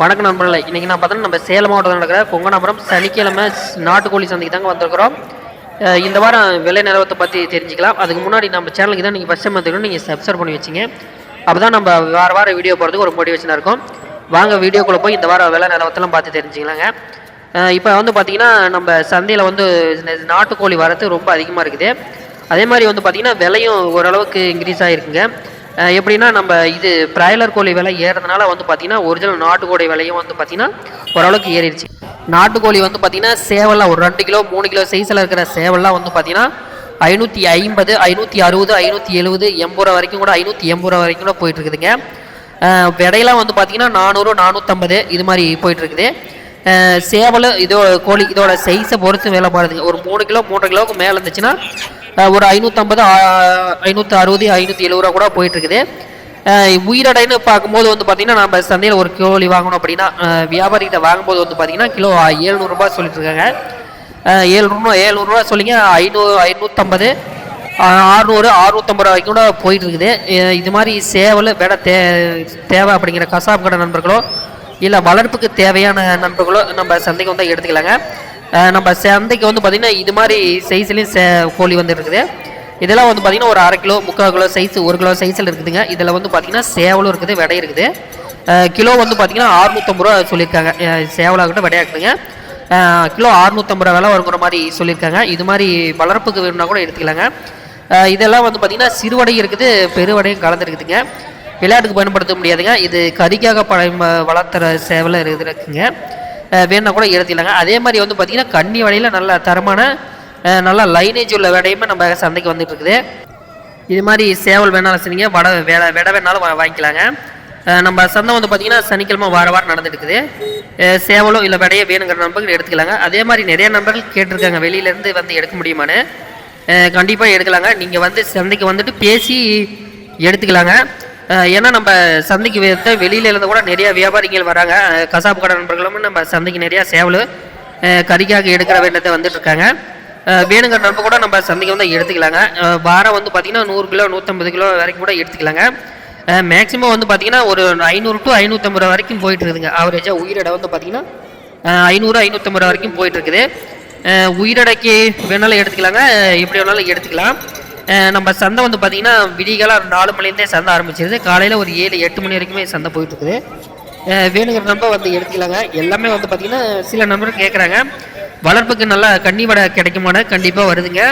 வணக்கம் நண்பர்களே. இன்றைக்கி நான் பார்த்தோன்னா நம்ம சேலம் மாவட்டத்தில் நடக்கிற கொங்கனாபுரம் சனிக்கிழமை நாட்டுக்கோழி சந்தைக்கு தாங்க வந்திருக்கிறோம் இந்த வாரம் விலை நிலவரத்தை பற்றி தெரிஞ்சுக்கலாம். அதுக்கு முன்னாடி நம்ம சேனலுக்கு தான் நீங்கள் ஃபஸ்ட் டைம் வந்துக்கணும் நீங்கள் சப்ஸ்கிரைப் பண்ணி வச்சிங்க. அப்போ தான் நம்ம வார வாரம் வீடியோ போகிறதுக்கு ஒரு மோட்டிவேஷனாக இருக்கும். வாங்க வீடியோக்குள்ளே போய் இந்த வாரம் விலை நிலவரத்தெல்லாம் பார்த்து தெரிஞ்சுக்கலாங்க. இப்போ வந்து பார்த்தீங்கன்னா நம்ம சந்தையில் வந்து நாட்டுக்கோழி வரத்து ரொம்ப அதிகமாக இருக்குது. அதே மாதிரி வந்து பார்த்திங்கன்னா விலையும் ஓரளவுக்கு இன்க்ரீஸ் ஆகிருக்குங்க எப்படின்னா நம்ம இது பிராய்லர் கோழி விலை ஏறதுனால வந்து பார்த்தீங்கன்னா ஒரிஜினல் நாட்டுக்கோழி விலையும் வந்து பார்த்தீங்கன்னா ஓரளவுக்கு ஏறிடுச்சு. நாட்டுக்கோழி வந்து பார்த்தீங்கன்னா சேவல்லாம் ஒரு ரெண்டு கிலோ மூணு கிலோ சைஸில் இருக்கிற சேவல்லாம் வந்து பார்த்தீங்கன்னா ஐநூற்றி ஐம்பது ஐநூற்றி அறுபது ஐநூற்றி எழுபது எண்பது ரூபா வரைக்கும் கூட ஐநூற்றி எண்பது ரூபா வரைக்கும் கூட போயிட்டு இருக்குதுங்க. விடையெல்லாம் வந்து பார்த்தீங்கன்னா நானூறு நானூற்றம்பது இது மாதிரி போயிட்டுருக்குது சேவலும் இதோ கோழி இதோட சைஸை பொறுத்து வேலை பாடுதுங்க ஒரு மூணு கிலோ மூன்றரை கிலோவுக்கு மேலே இருந்துச்சுன்னா ஒரு ஐநூற்றம்பது ஐநூற்றி அறுபது ஐநூற்றி எழுபது ரூபா கூட போயிட்டு இருக்குது உயிரடைன்னு பார்க்கும்போது வந்து பார்த்தீங்கன்னா நம்ம சந்தையில் ஒரு கோழி வாங்கணும் அப்படின்னா வியாபாரிகிட்ட வாங்கும்போது வந்து பார்த்தீங்கன்னா கிலோ ஏழ்நூறுபா சொல்லிட்டு இருக்காங்க ஏழ்நூறு ஏழ்நூறுரூவா சொல்லிங்க ஐநூறு ஐநூற்றம்பது ஆறுநூறு அறுநூத்தம்பது ரூபாய்க்கு கூட போயிட்டு இருக்குது இது மாதிரி சேவல் விட தே தேவை அப்படிங்கிற கசாப்பு கடை நண்பர்களோ இல்லை வளர்ப்புக்கு தேவையான நண்பர்களோ நம்ம சந்தைக்கு வந்து எடுத்துக்கலாங்க. நம்ம சந்தைக்கு வந்து பார்த்திங்கன்னா இது மாதிரி சைஸ்லேயும் சே கோழி வந்து இருக்குது. இதெல்லாம் வந்து பார்த்திங்கன்னா ஒரு அரை கிலோ முக்கால் கிலோ சைஸ் ஒரு கிலோ சைஸில் இருக்குதுங்க. இதில் வந்து பார்த்திங்கன்னா சேவலும் இருக்குது விடை இருக்குது. கிலோ வந்து பார்த்திங்கன்னா அறுநூத்தம்பது ரூபா சொல்லியிருக்காங்க. சேவலாகட்டும் விடையாக்குதுங்க கிலோ அறுநூத்தம்பது ரூபா விலை வருங்கிற மாதிரி சொல்லியிருக்காங்க. இது மாதிரி வளர்ப்புக்கு வேணும்னா கூட எடுத்துக்கலாங்க. இதெல்லாம் வந்து பார்த்திங்கன்னா சிறுவடையும் இருக்குது பெருவடையும் கலந்துருக்குதுங்க. விளையாட்டுக்கு பயன்படுத்த முடியாதுங்க. இது கறிக்காக பழ வளர்த்துற சேவலை இருக்குதுங்க. அஹ் கூட எடுத்துக்கலாங்க அதே மாதிரி வந்து பார்த்திங்கன்னா கன்னி வடையில் நல்ல தரமான நல்லா நல்ல லைனேஜ் உள்ள விடையுமே நம்ம சந்தைக்கு வந்துட்டு இருக்குது இது மாதிரி சேவல் வேணாலும் சரிங்க வடை வேலை விட வேணாலும் வாங்கிக்கலாங்க. நம்ம சந்தை வந்து பார்த்திங்கன்னா சனிக்கிழமை வார வாரம் நடந்துட்டுருக்குது. சேவலோ இல்லை விடையோ வேணுங்கிற நண்பர்கள் எடுத்துக்கலாங்க. அதே மாதிரி நிறைய நண்பர்கள் கேட்டிருக்காங்க வெளியிலேருந்து வந்து எடுக்க முடியுமான்னு. கண்டிப்பாக எடுக்கலாங்க. நீங்கள் வந்து சந்தைக்கு வந்துட்டு பேசி எடுத்துக்கலாங்க. ஏன்னா நம்ம சந்தைக்கு வைத்த வெளியில இருந்து கூட நிறைய வியாபாரிகள் வராங்க. கசாப்பு கடை நண்பர்களும் நம்ம சந்தைக்கு நிறைய சேவல் கறிக்காக எடுக்கிற வேண்டத்தை வந்துட்டு இருக்காங்க. வேணுங்கிற நண்பர் கூட நம்ம சந்தைக்கு வந்து எடுத்துக்கலாங்க. வாரம் வந்து பார்த்தீங்கன்னா நூறு கிலோ நூற்றம்பது கிலோ வரைக்கும் கூட எடுத்துக்கலாங்க. மேக்ஸிமம் வந்து பார்த்தீங்கன்னா ஒரு ஐநூறு டு ஐநூற்றம்பது ரூபா வரைக்கும் போயிட்டு இருக்குதுங்க. ஆவரேஜாக உயிரிடை வந்து பார்த்தீங்கன்னா ஐநூறு ஐநூற்றம்பது ரூபா வரைக்கும் போயிட்டு இருக்குது. உயிரிடைக்கு வேணாலும் எடுத்துக்கலாங்க. எப்படி வேணாலும் எடுத்துக்கலாம். நம்ம சந்தை வந்து பார்த்தீங்கன்னா விடிகாலம் நாலு மணிலேருந்தே சந்தை ஆரம்பிச்சிருது. காலையில் ஒரு ஏழு எட்டு மணி வரைக்குமே சந்தை போயிட்டு இருக்குது வேணுங்கிற நம்ப வந்து எடுத்துக்கலாங்க. எல்லாமே வந்து பார்த்திங்கன்னா சில நம்பர் கேட்குறாங்க வளர்ப்புக்கு நல்லா கன்னி வடை கிடைக்குமான கண்டிப்பாக வருதுங்க.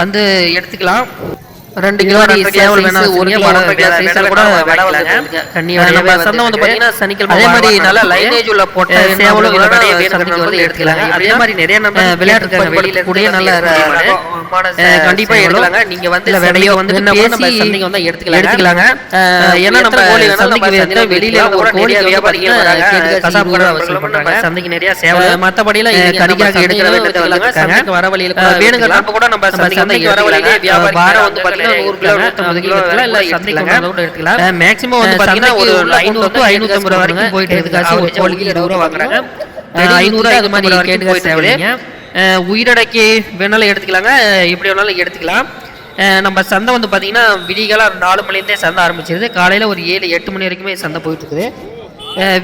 வந்து எடுத்துக்கலாம். ரெண்டு கிலோ சேவல் வேணாலும் ஒரு கிலோ கூட வாங்கிக்கலாங்க. நம்ம சந்தை வந்து பார்த்தீங்கன்னா சனிக்கிழமை அதே மாதிரி நல்ல லைனேஜ் உள்ள போட்ட சேவலும் சந்தைக்கு வந்து எடுத்துக்கலாங்க. அதே மாதிரி நிறைய நம்ம விளையாட்டுக்காங்க வெளியில கூடிய நல்ல கண்டிப்பாக எடுக்கலாங்க நீங்க வந்து விடையோ வந்து பேசி சந்தைக்கு வந்து எடுத்துக்கலாம் எடுத்துக்கலாங்க. ஏன்னா நம்ம சந்தைக்கு வெளியில ஒரு கோழி வியாபாரிகள் வராங்க. கசாப்பு கடை வசூல் பண்றாங்க சந்தைக்கு நிறைய சேவை மத்தபடியில கறிக்காக எடுக்கிற வேண்டியது சந்தைக்கு வர வழியில வேணுங்கிற நம்ம கூட நம்ம சந்தைக்கு வர வழியில வியாபாரி வாரம் வந்து எடுத்துக்கலாம் மேக்ஸிமம் வந்து பாத்தீங்கன்னா ஒரு ஐநூறு வரைக்கும் போயிட்டு இருக்கு ஒரு கோழிக்கு இருபது ரூபா வாங்குறாங்க. ஐநூறு அது மாதிரி கேட்டு தேவையில்லைங்க. உயிரடைக்கு வேணாலும் எடுத்துக்கலாங்க. எப்படி வேணாலும் எடுத்துக்கலாம். நம்ம சந்தை வந்து பார்த்தீங்கன்னா விடிகாலம் நாலு மணிலேருந்தே சந்தை ஆரம்பிச்சிருது. காலையில் ஒரு ஏழு எட்டு மணி வரைக்குமே சந்தை போயிட்டு இருக்குது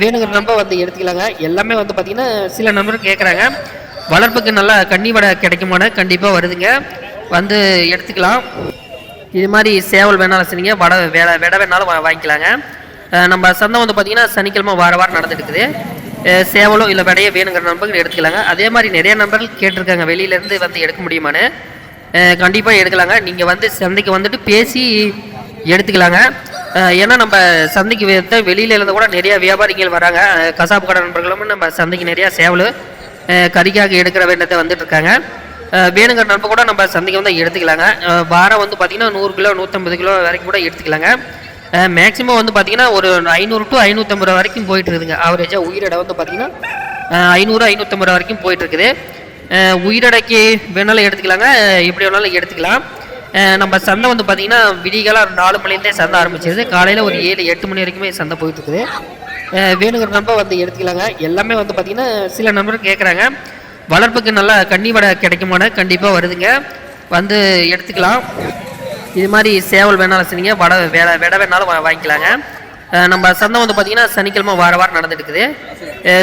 வேணுங்கிற நம்பர் வந்து எடுத்துக்கலாங்க. எல்லாமே வந்து பார்த்தீங்கன்னா சில நம்பர் கேட்குறாங்க வளர்ப்புக்கு நல்லா கன்னி வடை கிடைக்குமான கண்டிப்பாக வருதுங்க. வந்து எடுத்துக்கலாம். இது மாதிரி சேவல் வேணாலும் சரிங்க வடை வேலை விட வேணாலும் வாங்கிக்கலாங்க. நம்ம சந்தை வந்து பார்த்தீங்கன்னா சனிக்கிழமை வார வாரம் நடந்துருக்குது சேவலோ இல்லை விடையோ வேணுங்கிற நண்பர்கள் எடுத்துக்கலாங்க. அதே மாதிரி நிறைய நண்பர்கள் கேட்டிருக்காங்க வெளியிலேருந்து வந்து எடுக்க முடியுமான்னு. கண்டிப்பாக எடுக்கலாங்க. நீங்கள் வந்து சந்தைக்கு வந்துட்டு பேசி எடுத்துக்கலாங்க. ஏன்னா நம்ம சந்தைக்கு வெளியில இருந்து கூட நிறைய வியாபாரிகள் வராங்க. கசாப்பு கடை நண்பர்களும் நம்ம சந்தைக்கு நிறையா சேவல் கறிக்காக எடுக்கிற வேண்டத்தை வந்துட்டு இருக்காங்க. வேணுங்கிற நண்பர் கூட நம்ம சந்தைக்கு வந்து எடுத்துக்கலாங்க. வாரம் வந்து பார்த்திங்கன்னா நூறு கிலோ நூற்றம்பது கிலோ வரைக்கும் கூட எடுத்துக்கலாங்க. மேக்ஸிமம் வந்து பார்த்தீங்கன்னா ஒரு ஐநூறு டு ஐநூற்றம்பது ரூபா வரைக்கும் போயிட்டு இருக்குதுங்க ஆவரேஜாக உயிரிடை வந்து பார்த்தீங்கன்னா ஐநூறு ஐநூற்றம்பது ரூபா வரைக்கும் போயிட்டுருக்குது. உயிரடைக்கு உயிரிடைக்கு வேணாலும் எடுத்துக்கலாங்க. எப்படி வேணாலும் எடுத்துக்கலாம். நம்ம சந்தை வந்து பார்த்திங்கன்னா விடிகாலம் நாலு மணிலேருந்தே சந்தை ஆரம்பிச்சிருது. காலையில் ஒரு ஏழு எட்டு மணி வரைக்குமே சந்தை போயிட்டுருக்குது. வேணுங்கிற நம்ப வந்து எடுத்துக்கலாங்க. எல்லாமே வந்து பார்த்திங்கன்னா சில நம்பர் கேட்குறாங்க வளர்ப்புக்கு நல்லா கன்னி வடை கிடைக்குமான கண்டிப்பாக வருதுங்க. வந்து எடுத்துக்கலாம். இது மாதிரி சேவல் வேணாலும் செய்யுங்க வடை வேலை விட வேணாலும் வாங்கிக்கலாங்க. நம்ம சந்தை வந்து பார்த்திங்கன்னா சனிக்கிழமை வார வாரம் நடந்துட்டுருக்குது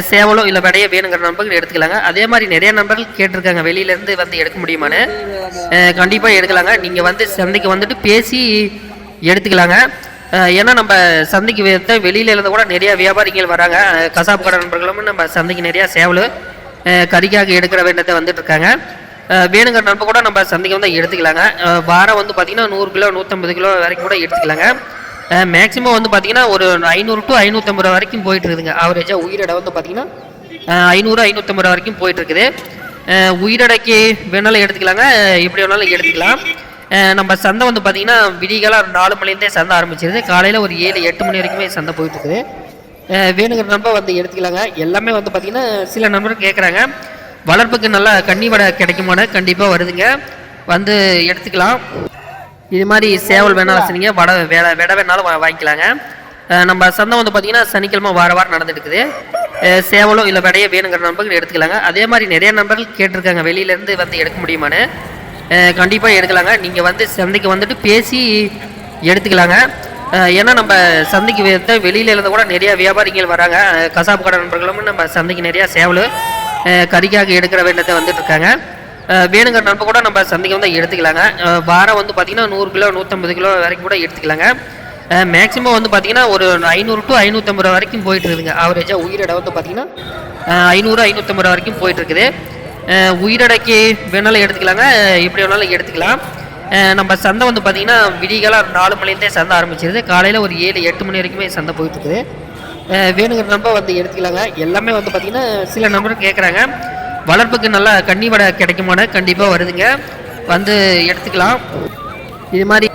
சேவலோ இல்லை விடையோ வேணுங்கிற நண்பர்கள் எடுத்துக்கலாங்க. அதே மாதிரி நிறைய நண்பர்கள் கேட்டிருக்காங்க வெளியிலேருந்து வந்து எடுக்க முடியுமான்னு. கண்டிப்பாக எடுக்கலாங்க. நீங்கள் வந்து சந்தைக்கு வந்துட்டு பேசி எடுத்துக்கலாங்க. ஏன்னா நம்ம சந்தைக்கு வெளியில இருந்து கூட நிறைய வியாபாரிகள் வராங்க. கசாப்பு கடை நண்பர்களும் நம்ம சந்தைக்கு நிறையா சேவல் கறிக்காக எடுக்கிற வேண்டத்தை வந்துட்டு இருக்காங்க வேணுங்கிற நண்பர் கூட நம்ம சந்தைக்கு வந்து எடுத்துக்கலாங்க. வாரம் வந்து பார்த்திங்கன்னா நூறு கிலோ நூற்றம்பது கிலோ வரைக்கும் கூட எடுத்துக்கலாங்க. மேக்ஸிமம் வந்து பார்த்தீங்கன்னா ஒரு ஐநூறு டு ஐநூற்றம்பது ரூபா வரைக்கும் போயிட்டு இருக்குதுங்க ஆவரேஜாக உயிரிடை வந்து பார்த்தீங்கன்னா ஐநூறு ஐநூற்றம்பது ரூபா வரைக்கும் போயிட்டுருக்குது. உயிரடைக்கு உயிரிடைக்கு வேணாலும் எடுத்துக்கலாங்க. எப்படி வேணாலும் எடுத்துக்கலாம். நம்ம சந்தை வந்து பார்த்திங்கன்னா விடிகாலம் நாலு மணிலேருந்தே சந்தை ஆரம்பிச்சிருது. காலையில் ஒரு ஏழு எட்டு மணி வரைக்குமே சந்தை போயிட்டுருக்குது. வேணுங்கிற நம்பர் வந்து எடுத்துக்கலாங்க. எல்லாமே வந்து பார்த்திங்கன்னா சில நம்பர் கேட்குறாங்க வளர்ப்புக்கு நல்லா கன்னி வடை கிடைக்குமான கண்டிப்பாக வருதுங்க. வந்து எடுத்துக்கலாம். இது மாதிரி சேவல் வேணாலும் சரிங்க வடை வேலை விட வேணாலும் வாங்கிக்கலாங்க. நம்ம சந்தை வந்து பார்த்தீங்கன்னா சனிக்கிழமை வார வாரம் நடந்துட்டுருக்குது சேவலோ இல்லை விடையோ வேணுங்கிற நண்பர்கள் எடுத்துக்கலாங்க. அதே மாதிரி நிறைய நண்பர்கள் கேட்டிருக்காங்க. வெளியிலேருந்து வந்து எடுக்க முடியுமான்னு. கண்டிப்பாக எடுக்கலாங்க. நீங்கள் வந்து சந்தைக்கு வந்துட்டு பேசி எடுத்துக்கலாங்க. ஏன்னா நம்ம சந்தைக்கு வைத்த வெளியில இருந்து கூட நிறைய வியாபாரிகள் வராங்க. கசாப்பு கடை நண்பர்களும் நம்ம சந்தைக்கு நிறைய சேவல் கறிக்காக எடுக்கிற வேண்டத்தை வந்துட்டு இருக்காங்க. வேணுங்கிற நண்பர் கூட நம்ம சந்தைக்கு வந்து எடுத்துக்கலாங்க. வாரம் வந்து பார்த்தீங்கன்னா நூறு கிலோ நூற்றம்பது கிலோ வரைக்கும் கூட எடுத்துக்கலாங்க. மேக்ஸிமம் வந்து பார்த்தீங்கன்னா ஒரு ஐநூறு டு ஐநூற்றம்பது ரூபா வரைக்கும் போயிட்டு இருக்குதுங்க. ஆவரேஜாக உயிரிடை வந்து பார்த்தீங்கன்னா ஐநூறு ஐநூற்றம்பது ரூபா வரைக்கும் போயிட்டு இருக்குது. வேணாலும் எடுத்துக்கலாங்க. எப்படி வேணாலும் எடுத்துக்கலாம். நம்ம சந்தை வந்து பார்த்திங்கன்னா விடிகாலம் நாலு மணிலேருந்தே சந்தை ஆரம்பிச்சிருது. காலையில் ஒரு ஏழு எட்டு மணி வரைக்குமே சந்தை போயிட்டுருக்குது. வேணுங்கிற நம்ப வந்து எடுத்துக்கலாங்க. எல்லாமே வந்து பார்த்திங்கன்னா சில நம்பர் கேட்குறாங்க வளர்ப்புக்கு நல்லா கன்னி வடை கிடைக்குமான கண்டிப்பாக வருதுங்க. வந்து எடுத்துக்கலாம். இது மாதிரி